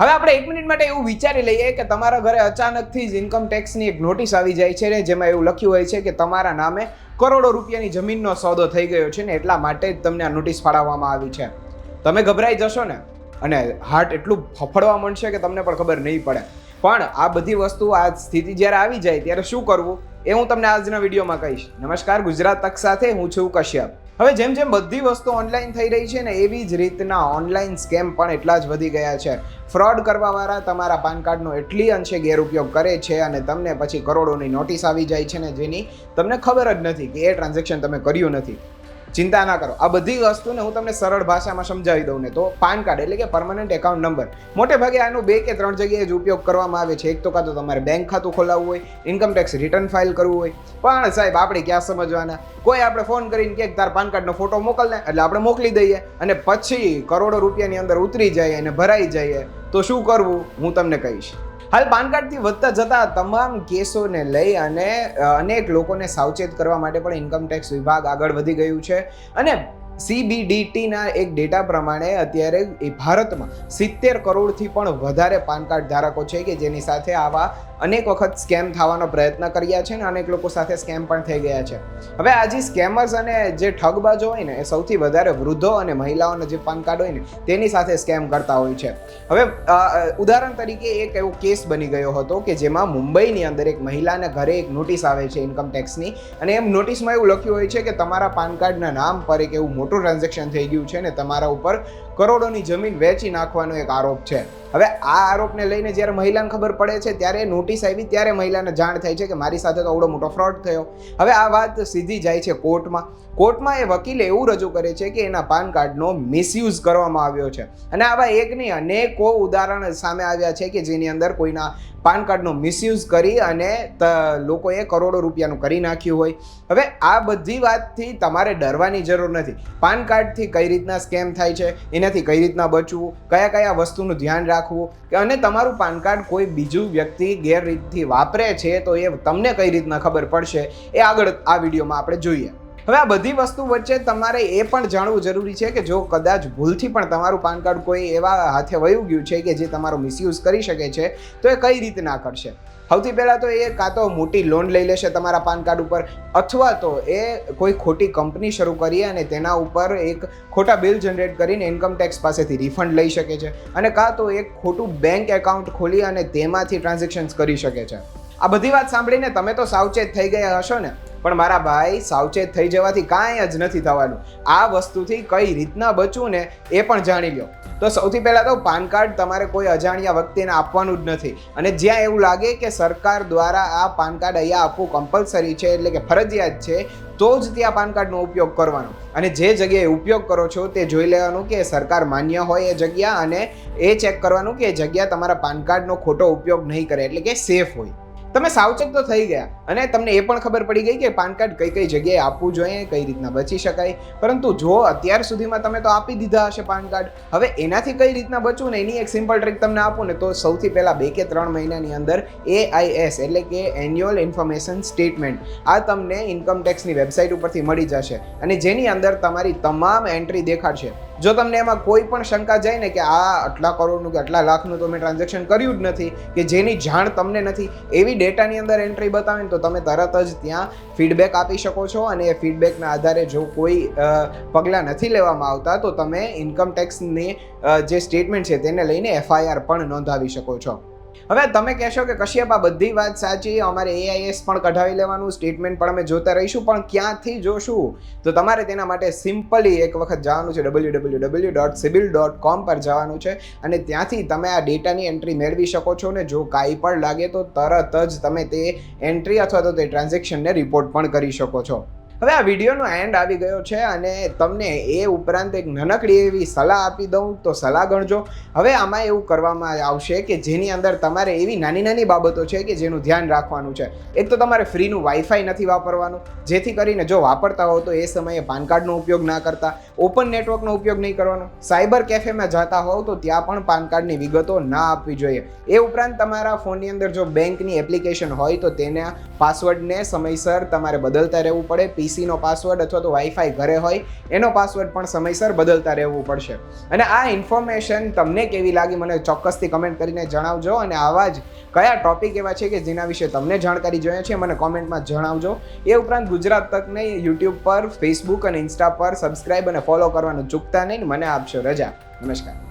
હવે આપણે એક મિનિટ માટે એવું વિચારી લઈએ કે તમારા ઘરે અચાનકથી જ ઇન્કમ ટેક્સની એક નોટિસ આવી જાય છે ને, જેમાં એવું લખ્યું હોય છે કે તમારા નામે કરોડો રૂપિયાની જમીનનો સોદો થઈ ગયો છે ને, એટલા માટે જ તમને આ નોટિસ ફાળવવામાં આવી છે. તમે ગભરાઈ જશો ને, અને હાર્ટ એટલું ફફડવા માંડશે કે તમને પણ ખબર નહીં પડે. પણ આ બધી વસ્તુ, આ સ્થિતિ જ્યારે આવી જાય, ત્યારે શું કરવું? એ હું તમને આજના વિડીયોમાં કહીશ. નમસ્કાર, ગુજરાત તક સાથે હું છું કશ્યપ. હવે જેમ જેમ બધી વસ્તુ ઓનલાઈન થઈ રહી છે ને, એવી જ રીતના ઓનલાઈન સ્કેમ પણ એટલા જ વધી ગયા છે. ફ્રોડ કરવાવાળા તમારા પાન કાર્ડનો એટલી અંશે ગેરઉપયોગ કરે છે અને તમને પછી કરોડોની નોટિસ આવી જાય છે ને, જેની તમને ખબર જ નથી કે એ ટ્રાન્ઝેક્શન તમે કર્યું નથી. ચિંતા ના કરો. આ બધી વસ્તુને હું તમને સરળ ભાષામાં સમજાવી દઉં ને તો પાન કાર્ડ એટલે કે પરમનન્ટ એકાઉન્ટ નંબર મોટે ભાગે આનો બે કે ત્રણ જગ્યાએ જ ઉપયોગ કરવામાં આવે છે. એક તો કાં તો તમારે બેંક ખાતું ખોલાવવું હોય ઇન્કમ ટેક્સ રિટર્ન ફાઇલ કરવું હોય. પણ સાહેબ, આપણે ક્યાં સમજવાના? કોઈ આપણે ફોન કરીને કે તાર પાન કાર્ડનો ફોટો મોકલને એટલે આપણે મોકલી દઈએ અને પછી કરોડો રૂપિયાની અંદર ઉતરી જાય અને ભરાઈ જઈએ તો શું કરવું? હું તમને કહીશ. હાલ પાન કાર્ડથી વધતા જતા તમામ કેસોને લઈ અને અનેક લોકોને સાવચેત કરવા માટે પણ ઇન્કમટેક્સ વિભાગ આગળ વધી ગયું છે. અને સીબીડીટીના એક ડેટા પ્રમાણે અત્યારે એ ભારતમાં સિત્તેર કરોડથી પણ વધારે પાન કાર્ડ ધારકો છે કે જેની સાથે આવા અનેક વખત સ્કેમ થવાનો પ્રયત્ન કર્યા છે ને અનેક લોકો સાથે સ્કેમ પણ થઈ ગયા છે. હવે આ જે સ્કેમર્સ અને જે ઠગબાજો હોય ને, એ સૌથી વધારે વૃદ્ધો અને મહિલાઓના જે પાન કાર્ડ હોય ને, તેની સાથે સ્કેમ કરતા હોય છે. હવે ઉદાહરણ તરીકે એક એવો કેસ બની ગયો હતો કે જેમાં મુંબઈની અંદર એક મહિલાને ઘરે એક નોટિસ આવે છે ઇન્કમ ટેક્સની અને એમ નોટિસમાં એવું લખ્યું હોય છે કે તમારા પાન કાર્ડના નામ પર એક એવું મોટું ટ્રાન્ઝેક્શન થઈ ગયું છે ને તમારા ઉપર કરોડોની જમીન વેચી નાખવાનો એક આરોપ છે. હવે આ આરોપને લઈને જ્યારે મહિલાને ખબર પડે છે, ત્યારે નોટિસ આવી, ત્યારે મહિલાને જાણ થાય છે કે મારી સાથે તો આવડો મોટો ફ્રોડ થયો. હવે આ વાત સીધી જાય છે કોર્ટમાં. કોર્ટમાં એ વકીલે એવું રજૂ કરે છે કે એના પાન કાર્ડનો મિસયુઝ કરવામાં આવ્યો છે. અને આવા એક નહીં અનેકો ઉદાહરણ સામે આવ્યા છે કે જેની અંદર કોઈના પાન કાર્ડનો મિસયુઝ કરી અને લોકોએ કરોડો રૂપિયાનું કરી નાખ્યું હોય. હવે આ બધી વાતથી તમારે ડરવાની જરૂર નથી. પાન કાર્ડથી કઈ રીતના સ્કેમ થાય છે? એનાથી કઈ રીતના બચવું, કયા કયા વસ્તુનું ધ્યાન રાખવું, કે અને તમારું પાન કાર્ડ કોઈ બીજું વ્યક્તિ ગેરરીતથી વાપરે છે તો એ તમને કઈ રીતના ખબર પડશે એ આગળ આ વિડીયોમાં આપણે જોઈએ. હવે આ બધી વસ્તુ વચ્ચે તમારે એ પણ જાણવું જરૂરી છે કે જો કદાચ ભૂલથી પણ તમારું પાન કાર્ડ કોઈ એવા હાથે વયું ગયું છે કે જે તમારો મિસયુઝ કરી શકે છે, તો એ કઈ રીતના કરશે? સૌથી પહેલાં તો એ કાં તો મોટી લોન લઈ લેશે તમારા પાન કાર્ડ ઉપર, અથવા તો એ કોઈ ખોટી કંપની શરૂ કરી અને તેના ઉપર એક ખોટા બિલ જનરેટ કરીને ઇન્કમ ટેક્સ પાસેથી રિફંડ લઈ શકે છે અને કાં તો એક ખોટું બેંક એકાઉન્ટ ખોલી અને તેમાંથી ટ્રાન્ઝેક્શન્સ કરી શકે છે. આ બધી વાત સાંભળીને તમે તો સાવચેત થઈ ગયા હશો ને? પણ મારા ભાઈ સાવચેત થઈ જવાથી કાંઈ જ નથી થવાનું. આ વસ્તુથી કઈ રીતના બચવું ને એ પણ જાણી લો તો સૌથી પહેલાં તો પાન કાર્ડ તમારે કોઈ અજાણ્યા વ્યક્તિને આપવાનું જ નથી. અને જ્યાં એવું લાગે કે સરકાર દ્વારા આ પાન કાર્ડ અહીંયા આપવું કમ્પલસરી છે એટલે કે ફરજિયાત છે, તો જ ત્યાં પાન કાર્ડનો ઉપયોગ કરવાનો. અને જે જગ્યાએ ઉપયોગ કરો છો તે જોઈ લેવાનું કે સરકાર માન્ય હોય એ જગ્યા અને એ ચેક કરવાનું કે એ જગ્યા તમારા પાન કાર્ડનો ખોટો ઉપયોગ નહીં કરે એટલે કે સેફ હોય. તમે સાવચેત તો થઈ ગયા. અને તમને એ પણ ખબર પડી ગઈ કે પાન કાર્ડ કઈ કઈ જગ્યાએ આપવું જોઈએ, કઈ રીતના બચી શકાય. પરંતુ જો અત્યાર સુધીમાં તમે તો આપી દીધા હશે પાન કાર્ડ, હવે એનાથી કઈ રીતના બચવું ને એની એક સિમ્પલ ટ્રીક તમને આપું ને તો સૌથી પહેલાં બે કે ત્રણ મહિનાની અંદર એઆઈએસ એટલે કે એન્યુઅલ ઇન્ફોર્મેશન સ્ટેટમેન્ટ આ તમને ઇન્કમ ટેક્સની વેબસાઇટ ઉપરથી મળી જશે. અને જેની અંદર તમારી તમામ એન્ટ્રી દેખાડશે. જો તમને એમાં કોઈ પણ શંકા જાય ને કે આ આટલા કરોડનું કે આટલા લાખનું તો મેં ટ્રાન્ઝેક્શન કર્યું જ નથી, કે જેની જાણ તમને નથી, એવી ડેટાની અંદર એન્ટ્રી બતાવે ને તો તમે તરત જ ત્યાં ફીડબેક આપી શકો છો અને એ ફીડબેકના આધારે જો કોઈ પગલાં નથી લેવામાં આવતા, તો તમે ઇન્કમ ટેક્સની જે સ્ટેટમેન્ટ છે તેને લઈને એફઆઈઆર પણ નોંધાવી શકો છો. હવે તમે કહેશો કે કશ્યપ, આ બધી વાત સાચી, અમારે એઆઈએસ પણ કઢાવી લેવાનું સ્ટેટમેન્ટ પણ અમે જોતા રહીશું, પણ ક્યાંથી જોશું? તો તમારે તેના માટે સિમ્પલી એક વખત જવાનું છે W W W dot CIBIL dot com પર જવાનું છે અને ત્યાંથી તમે આ ડેટાની એન્ટ્રી મેળવી શકો છો ને જો કાંઈ પણ લાગે તો તરત જ તમે તે એન્ટ્રી અથવા તો તે ટ્રાન્ઝેક્શનને રિપોર્ટ પણ કરી શકો છો. હવે આ વિડીયોનો એન્ડ આવી ગયો છે અને તમને એ ઉપરાંત એક નાનકડી એવી સલાહ આપી દઉં તો સલાહ ગણજો. હવે આમાં એવું કરવામાં આવશે કે જેની અંદર તમારે એવી નાની નાની બાબતો છે કે જેનું ધ્યાન રાખવાનું છે. એક તો તમારે ફ્રીનું વાઈફાઈ નથી વાપરવાનું, જેથી કરીને જો વાપરતા હો તો એ સમયે પાન કાર્ડનો ઉપયોગ ના કરતા, ઓપન નેટવર્કનો ઉપયોગ નહીં કરવાનો. સાયબર કેફેમાં જતા હોવ તો ત્યાં પણ પાન કાર્ડની વિગતો ના આપવી જોઈએ. એ ઉપરાંત તમારા ફોનની અંદર જો બેંકની એપ્લિકેશન હોય તો તેના પાસવર્ડને સમયસર તમારે બદલતા રહેવું પડે પીસીનો પાસવર્ડ અથવા તો વાઈફાઈ ઘરે હોય, એનો પાસવર્ડ પણ સમયસર બદલતા રહેવું પડશે. અને આ ઇન્ફોર્મેશન તમને કેવી લાગી મને ચોક્કસથી કમેન્ટ કરીને જણાવજો અને આવા જ કયા ટોપિક એવા છે કે જેના વિશે તમને જાણકારી જોઈએ છે, મને કોમેન્ટમાં જણાવજો. એ ઉપરાંત ગુજરાત તકને યુટ્યુબ પર ફેસબુક અને ઇન્સ્ટા પર સબસ્ક્રાઇબ અને ફોલો કરવાનું ચૂકતા નહીં, મને આપશો રજા. નમસ્કાર.